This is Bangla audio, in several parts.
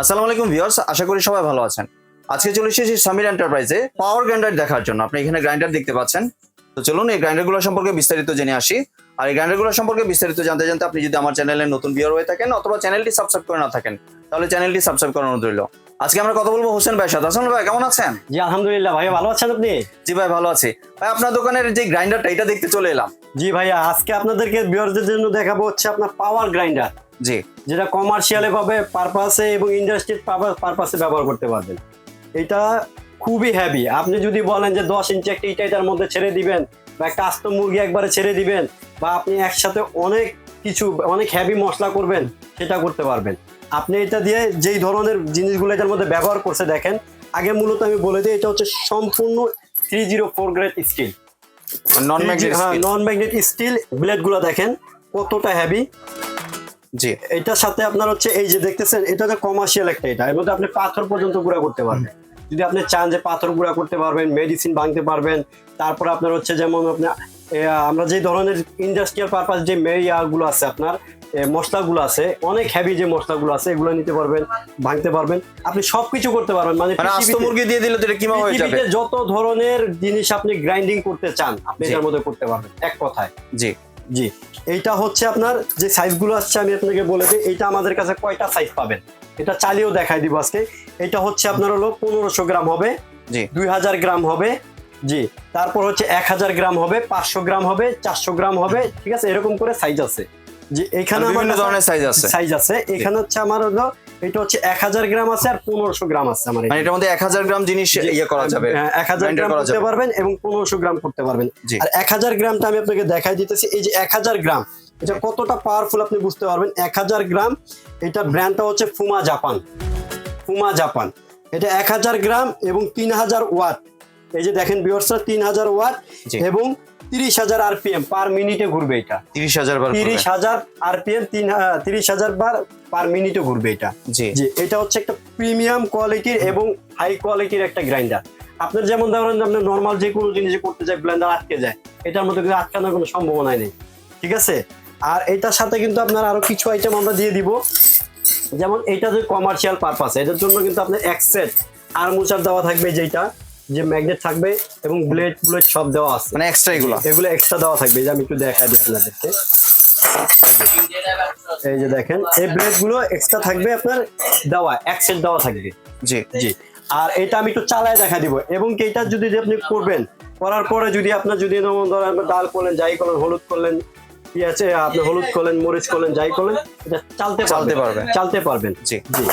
আসসালামু আলাইকুম ভিউয়ার্স আশা করি সবাই ভালো আছেন। আজকে চলে এসেছি সামির এন্টারপ্রাইজে পাওয়ার গ্রাইন্ডার দেখার জন্য। আপনি এখানে গ্রাইন্ডার দেখতে পাচ্ছেন। তো চলুন এই গ্রাইন্ডারগুলো সম্পর্কে বিস্তারিত জেনে আসি। আর এই গ্রাইন্ডারগুলো সম্পর্কে বিস্তারিত জানতে জানতে আপনি যদি আমার চ্যানেলে নতুন ভিউয়ার হয়ে থাকেন অথবা চ্যানেলটি সাবস্ক্রাইব করে না থাকেন তাহলে চ্যানেলটি সাবস্ক্রাইব করানো রইল। আজকে আমরা কথা বলব হোসেন ভাই সাথে। হাসান ভাই কেমন আছেন? জি আলহামদুলিল্লাহ ভাইয়া ভালো আছেন আপনি? জি ভাই ভালো আছি। ভাই আপনার দোকানের যে গ্রাইন্ডারটা এটা দেখতে চলে এলাম। জি ভাইয়া আজকে আপনাদেরকে বিয়ারদের জন্য দেখাবো হচ্ছে আপনার পাওয়ার গ্রাইন্ডার। জি। যেটা কমার্শিয়ালে ভাবে পারপাসে এবং ইন্ডাস্ট্রির পারপাসে ব্যবহার করতে পারবেন। এটা খুবই হেভি আপনি যদি বলেন যে দশ ইঞ্চি একটা ইটা এটার মধ্যে ছেড়ে দিবেন বা একটা আস্ত মুরগি একবারে ছেড়ে দিবেন বা আপনি একসাথে অনেক কিছু অনেক হেভি মশলা করবেন সেটা করতে পারবেন। আপনি এটা দিয়ে যেই ধরনের জিনিসগুলো এটার মধ্যে ব্যবহার করছে দেখেন আগে মূলত আমি বলে দিই এটা হচ্ছে সম্পূর্ণ three zero four grade steel non magnet হ্যাঁ নন ম্যাগনেট স্টিল ব্লেডগুলো দেখেন কতটা হেভি জি। এটার সাথে আপনার হচ্ছে এই যে দেখতেছেন এটা হচ্ছে কমার্শিয়াল একটা এটা। এর মধ্যে আপনি পাথর পর্যন্ত গুঁড়া করতে পারবেন। যদি আপনি চান যে পাথর গুঁড়া করতে পারবেন মেডিসিন ভাঙতে পারবেন তারপর আপনার হচ্ছে যেমন আপনি আমরা যে ধরনের ইন্ডাস্ট্রিয়াল পারপাস যে মেয়াগুলো আছে আপনার মশলাগুলো আছে অনেক হেভি যে মশলাগুলো আছে এগুলো নিতে পারবেন ভাঙতে পারবেন। আপনি সবকিছু করতে পারবেন। মানে মানে আস্ত মুরগি দিয়ে দিলে তো এটা কিমা হয়ে যাবে? যত ধরনের জিনিস আপনি গ্রাইন্ডিং করতে চান আপনি। এটার মধ্যে করতে পারবেন এক কথায়। জি। জি। এইটা হচ্ছে আপনার যে সাইজগুলো আসছে আমি আপনাকে বলে দিই এইটা আমাদের কাছে কয়টা সাইজ পাবেন? এটা চালিয়েও দেখাই দিব আজকে। এটা হচ্ছে আপনার হলো পনেরোশো গ্রাম হবে জি। দুই হাজার গ্রাম হবে জি। তারপর হচ্ছে এক হাজার গ্রাম হবে পাঁচশো গ্রাম হবে চারশো গ্রাম হবে ঠিক আছে? এরকম করে সাইজ আছে। জি এখানে আমার ধরনের সাইজ আছে। সাইজ আছে। এখানে হচ্ছে আমার হলো এটা হচ্ছে এক হাজার গ্রাম আছে আর পনেরোশো গ্রাম আছে আমার মানে এটার মধ্যে এক হাজার গ্রাম জিনিস ইয়ে করা যাবে। হ্যাঁ, এক হাজার গ্রাম করা করতে পারবেন এবং পনেরোশো গ্রাম করতে পারবেন। আর এক হাজার গ্রামটা আমি আপনাকে দেখাই দিতেছি। এই যে এক হাজার গ্রাম এটা কতটা পাওয়ারফুল আপনি বুঝতে পারবেন? এক হাজার গ্রাম এটা ব্র্যান্ডটা হচ্ছে ফুমা জাপান ফুমা জাপান এটা এক হাজার গ্রাম এবং তিন হাজার ওয়াট। এই যে দেখেন বিয়র্সরা তিন হাজার ওয়াট এবং তিরিশ হাজার আরপিএম পার মিনিটে ঘুরবে এটা। তিরিশ হাজার বার তিরিশ। হাজার আরপিএম তিন তিরিশ হাজার বার পার মিনিটে ঘুরবে এটা। জি। জি এটা হচ্ছে একটা প্রিমিয়াম কোয়ালিটির এবং হাই কোয়ালিটির একটা গ্রাইন্ডার। আপনার যেমন ধরেন যে আপনার নর্মাল যে কোনো জিনিস করতে যায় ব্লেন্ডার আটকে যায় এটার মধ্যে কিন্তু আটকানোর কোনো সম্ভাবনাই নেই। ঠিক আছে? আর এটার সাথে কিন্তু আপনার আরও কিছু আইটেম আমরা দিয়ে দিব। যেমন এটা যে কমার্শিয়াল পারপাস এটার জন্য কিন্তু আপনার এক সেট আর্মুচার দেওয়া থাকবে যেটা যে ম্যাগনেট থাকবে এবং ব্লেড ব্লেড সব দেওয়া আছে। মানে এক্সট্রা এগুলো। এগুলো এক্সট্রা দেওয়া থাকবে এই যে আমি একটু দেখাই দিই আপনাদেরকে। এই যে দেখেন এই ব্লেডগুলো এক্সট্রা থাকবে আপনার দেওয়া এক সেট দেওয়া থাকবে। জি। জি। আর এটা আমি একটু চালায় দেখা দিব এবং এটা যদি আপনি করবেন করার পরে যদি আপনার যদি ধরেন ডাল করলেন যাই করলেন হলুদ করলেন পেঁয়াজে আপনি হলুদ করলেন মরিচ করলেন যাই করলেন এটা চালতে চালতে পারবেন। চালতে পারবেন। জি। জি।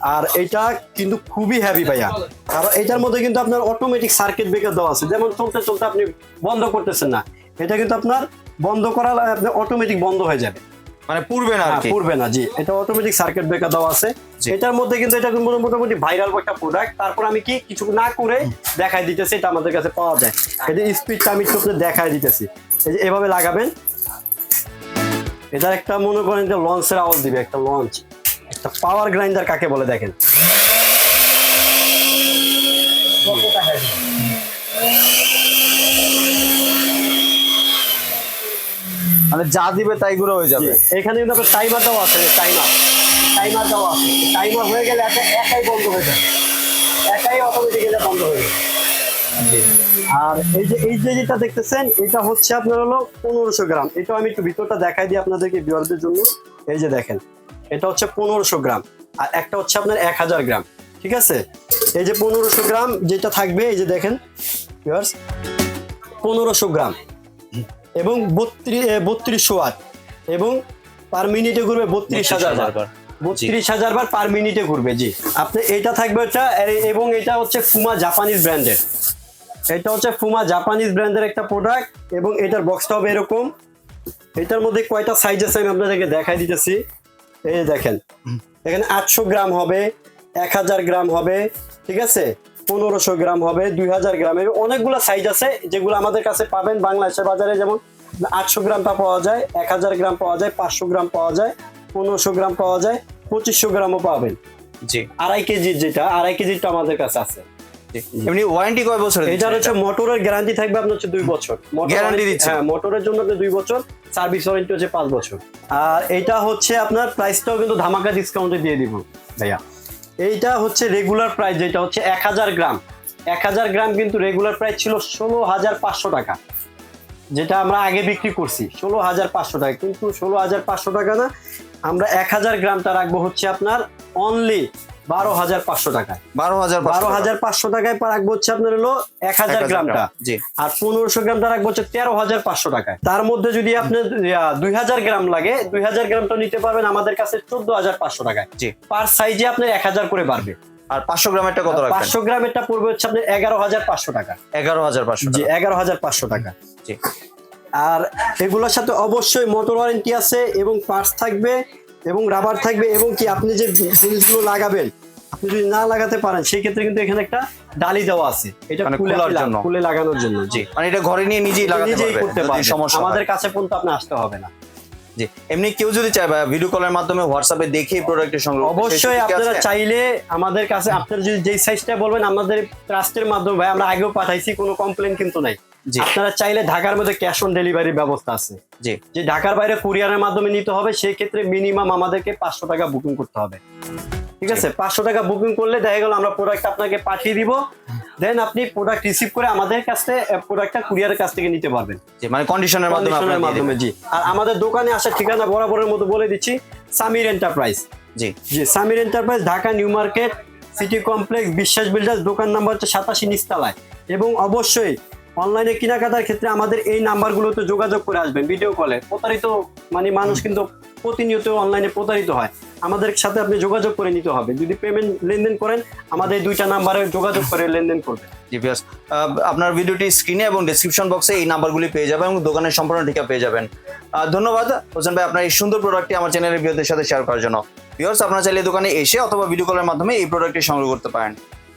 আর এটা কিন্তু খুবই হ্যাভি ভাইয়া। কারণ এটার মধ্যে কিন্তু আপনার অটোমেটিক সার্কিট ব্রেকার দেওয়া আছে। যেমন চলতে চলতে আপনি বন্ধ করতেছেন না। এটা কিন্তু আপনার বন্ধ করা আপনার অটোমেটিক বন্ধ হয়ে যাবে। মানে পূর্বে না আর হ্যাঁ, কি? পড়বে না জি। এটা অটোমেটিক সার্কিট ব্রেকার দেওয়া আছে। এটার মধ্যে কিন্তু এটা মোটামুটি ভাইরাল একটা প্রোডাক্ট তারপর আমি কি কিছু না করে দেখাই দিতেছি এটা আমাদের কাছে পাওয়া যায়। এই যে স্পিডটা আমি একটু দেখাই দিতেছি। এই যে এভাবে লাগাবেন। এটার একটা মনে করেন যে লঞ্চের আওয়াজ দিবে একটা লঞ্চ একটা পাওয়ার গ্রাইন্ডার কাকে বলে দেখেন? মানে যা দিবে তাই গুলো হয়ে যাবে। এখানে কিন্তু আপনার টাইমার দেওয়া আছে টাইমার টাইমার দেওয়া আছে। টাইমার হয়ে গেলে একটা একাই বন্ধ হয়ে যাবে একাই অটোমেটিক্যালি বন্ধ হয়ে যাবে আর এই যে এই যে যেটা দেখতেছেন এটা হচ্ছে আপনার হলো পনেরোশো গ্রাম। এটা আমি একটু ভিতরটা দেখাই দিই আপনাদেরকে ভিউয়ারদের জন্য। এই যে দেখেন এটা হচ্ছে পনেরোশো গ্রাম আর একটা হচ্ছে আপনার এক হাজার গ্রাম ঠিক আছে? এই যে পনেরোশো গ্রাম যেটা থাকবে এই যে দেখেন ভিউয়ার্স পনেরোশো গ্রাম এবং বত্রিশ বত্রিশশো ওয়াট এবং পার মিনিটে ঘুরবে বত্রিশ হাজার। বার। বত্রিশ হাজার বার পার মিনিটে ঘুরবে জি। আপনি এটা থাকবে হচ্ছে এ- এবং এটা হচ্ছে ফুমা জাপানিজ ব্র্যান্ডের এটা হচ্ছে ফুমা জাপানিজ ব্র্যান্ডের একটা প্রোডাক্ট এবং এটার বক্সটা হবে এরকম। এটার মধ্যে কয়টা সাইজ আছে আমি আপনাদেরকে দেখাই দিতেছি। এই দেখেন এখানে আটশো গ্রাম হবে এক হাজার গ্রাম হবে ঠিক আছে? পনেরোশো গ্রাম হবে দুই হাজার গ্রামের অনেকগুলো সাইজ আছে যেগুলো আমাদের কাছে পাবেন বাংলাদেশের বাজারে। যেমন আটশো গ্রামটা পাওয়া যায় এক হাজার গ্রাম পাওয়া যায় পাঁচশো গ্রাম পাওয়া যায় পনেরোশো গ্রাম পাওয়া যায় পঁচিশশো গ্রামও পাবেন। জি। আড়াই কেজির যেটা আড়াই কেজিটা আমাদের কাছে আছে। এমনি ওয়ারেন্টি কয় বছর এটার হচ্ছে মোটরের গ্যারান্টি থাকবে আপনার হচ্ছে দুই বছর। Warranty- দিচ্ছে? হ্যাঁ মোটরের জন্য আপনি দুই বছর সার্ভিস ওয়ারেন্টি হচ্ছে পাঁচ বছর। আর এটা হচ্ছে আপনার প্রাইসটাও কিন্তু ধামাকা ডিসকাউন্টে দিয়ে দিব ভাইয়া। এইটা হচ্ছে রেগুলার প্রাইস যেটা হচ্ছে এক হাজার গ্রাম। এক হাজার গ্রাম কিন্তু রেগুলার প্রাইস ছিল ষোলো হাজার পাঁচশো টাকা। যেটা আমরা আগে বিক্রি করছি ষোলো হাজার পাঁচশো টাকা। কিন্তু ষোলো হাজার পাঁচশো টাকা না আমরা এক হাজার গ্রামটা রাখব হচ্ছে আপনার অনলি বারো হাজার পাঁচশো টাকায়। বারো হাজার বারো হাজার পাঁচশো টাকায় পর রাখব হচ্ছে আপনার হলো এক হাজার গ্রামটা। জি। আর পনেরোশো গ্রামটা রাখব হচ্ছে তেরো হাজার পাঁচশো টাকায়। তার মধ্যে যদি আপনার দুই হাজার গ্রাম লাগে দুই হাজার গ্রামটা নিতে পারবেন আমাদের কাছে চোদ্দ হাজার পাঁচশো টাকায়। জি। পার সাইজে আপনার এক হাজার করে বাড়বে। আর পাঁচশো গ্রামেরটা কত রাখবেন? পাঁচশো গ্রামেরটা পড়বে হচ্ছে আপনার এগারো হাজার পাঁচশো টাকা। এগারো হাজার পাঁচশো জি এগারো হাজার পাঁচশো টাকা। জি। আর এগুলোর সাথে অবশ্যই মোটর ওয়ারেন্টি আছে এবং পার্টস থাকবে এবং রাবার থাকবে এবং কি আপনি যে জিনিসগুলো লাগাবেন আপনি যদি না লাগাতে পারেন সেই ক্ষেত্রে কিন্তু এখানে একটা ডালি দেওয়া আছে। এটা মানে খুলে খোলার জন্য। খুলে লাগানোর জন্য জি। মানে এটা ঘরে নিয়ে নিজেই লাগাতে পারবে করতে যদি পারবেন সমস্যা আমাদের কাছে পর্যন্ত আপনি আসতে হবে না। জি। এমনি কেউ যদি চায় ভাই ভিডিও কলের মাধ্যমে হোয়াটসঅ্যাপে দেখে প্রোডাক্টের সঙ্গে অবশ্যই আপনারা চাইলে আমাদের কাছে আপনারা যদি যেই সাইজটা বলবেন আমাদের ট্রাস্টের মাধ্যমে ভাই আমরা আগেও পাঠাইছি কোনো কমপ্লেন কিন্তু নাই। আপনারা চাইলে ঢাকার মধ্যে ক্যাশ অন ডেলিভারির ব্যবস্থা আছে। জি। যে ঢাকার বাইরে কুরিয়ারের মাধ্যমে নিতে হবে সেই ক্ষেত্রে মিনিমাম আমাদেরকে পাঁচশো টাকা বুকিং করতে হবে। ঠিক আছে? পাঁচশো টাকা বুকিং করলে দেখা গেল আমরা প্রোডাক্ট আপনাকে পাঠিয়ে দিব। দেন আপনি প্রোডাক্ট রিসিভ করে আমাদের কাছ থেকে প্রোডাক্টটা কুরিয়ারের কাছ থেকে নিতে পারবেন। মানে কন্ডিশনের মাধ্যমে মাধ্যমে জি। আর আমাদের দোকানে আসার ঠিকানা বরাবরের মতো বলে দিচ্ছি সামির এন্টারপ্রাইজ জি। জি Samir enterprise Dhaka new market city complex Biswas builders দোকান নাম্বার হচ্ছে সাতাশি নিস্তালায় এবং অবশ্যই অনলাইনে কেনাকাটার ক্ষেত্রে আমাদের এই নাম্বারগুলোতে যোগাযোগ করে আসবেন ভিডিও কলে প্রতারিত মানে মানুষ কিন্তু প্রতিনিয়ত অনলাইনে প্রতারিত হয়। আমাদের সাথে আপনি যোগাযোগ করে নিতে হবে। যদি পেমেন্ট লেনদেন করেন আমাদের দুইটা নাম্বারে যোগাযোগ করে লেনদেন করবেন। জি ভিউয়ার্স আপনার ভিডিওটি স্ক্রিনে এবং ডেসক্রিপশন বক্সে এই নাম্বারগুলি পেয়ে যাবেন এবং দোকানের সম্পূর্ণ ঠিকা পেয়ে যাবেন। আহ, ধন্যবাদ। হোসেন ভাই আপনার এই সুন্দর প্রোডাক্টটি আমার চ্যানেলের ভিউদের সাথে শেয়ার করার জন্য। ভিউয়ার্স আপনারা চাইলে দোকানে এসে অথবা ভিডিও কলের মাধ্যমে এই প্রোডাক্টটি সংগ্রহ করতে পারেন।